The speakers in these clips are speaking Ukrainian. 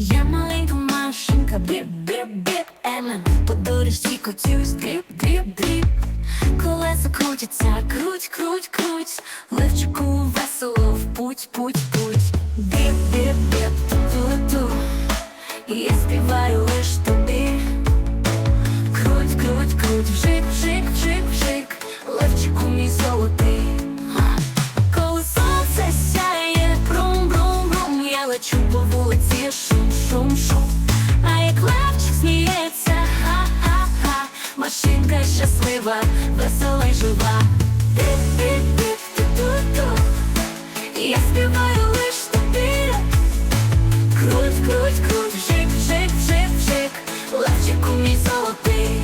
Я маленька машинка, біп, біп, біп, емен По доріжці котюсь, дріб, дріб, дріб Колеса крутяться, круть, круть, круть. Левчику весело, в путь, путь, путь. Біп, біп, біп, ту-ту Я співаю лиш тобі. Круть, круть, круть, вжик, вжик, вжик, вжик. Левчику мій золотий. Коли сонце сяє, брум, брум, брум Я лечу по щаслива, весела й жива Я співаю лиш тобі. Круть, круть, круть, вжик, вжик, вжик, вжик Левчику мій золотий.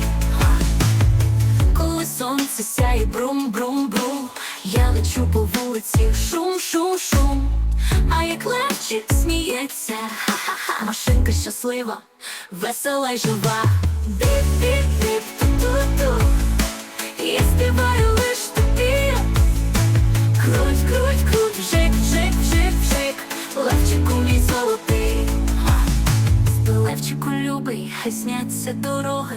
Коли сонце сяє брум, брум, брум Я лечу по вулиці, шум, шум, шум. А як левчик сміється, ха-ха-ха. Машинка щаслива, весела й жива. Біп, біп, біп, ту-ту-ту Левчику любий, хай сняться дороги,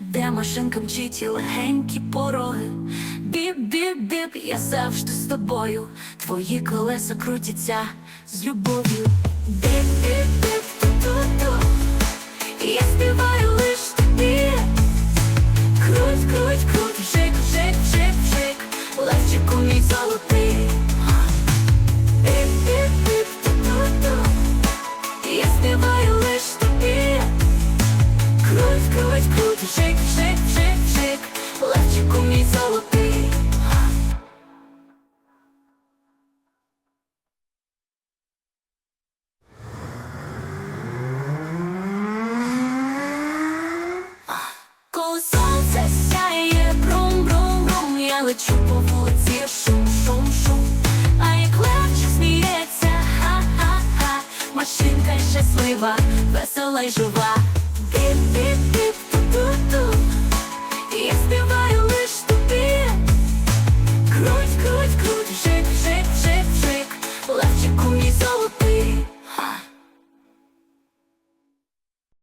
де машинка мчить і легенькі пороги. Біп-біп-біп, я завжди з тобою. Твої колеса крутяться з любов'ю. Біп-біп-біп, вжик, вжик, вжик, вжик Левчику мій золотий Коли сонце сяє, брум, брум, брум Я лечу по вулиці, шум, шум, шум. А як левчик сміється, ха-ха-ха. Машинка щаслива, весела й жива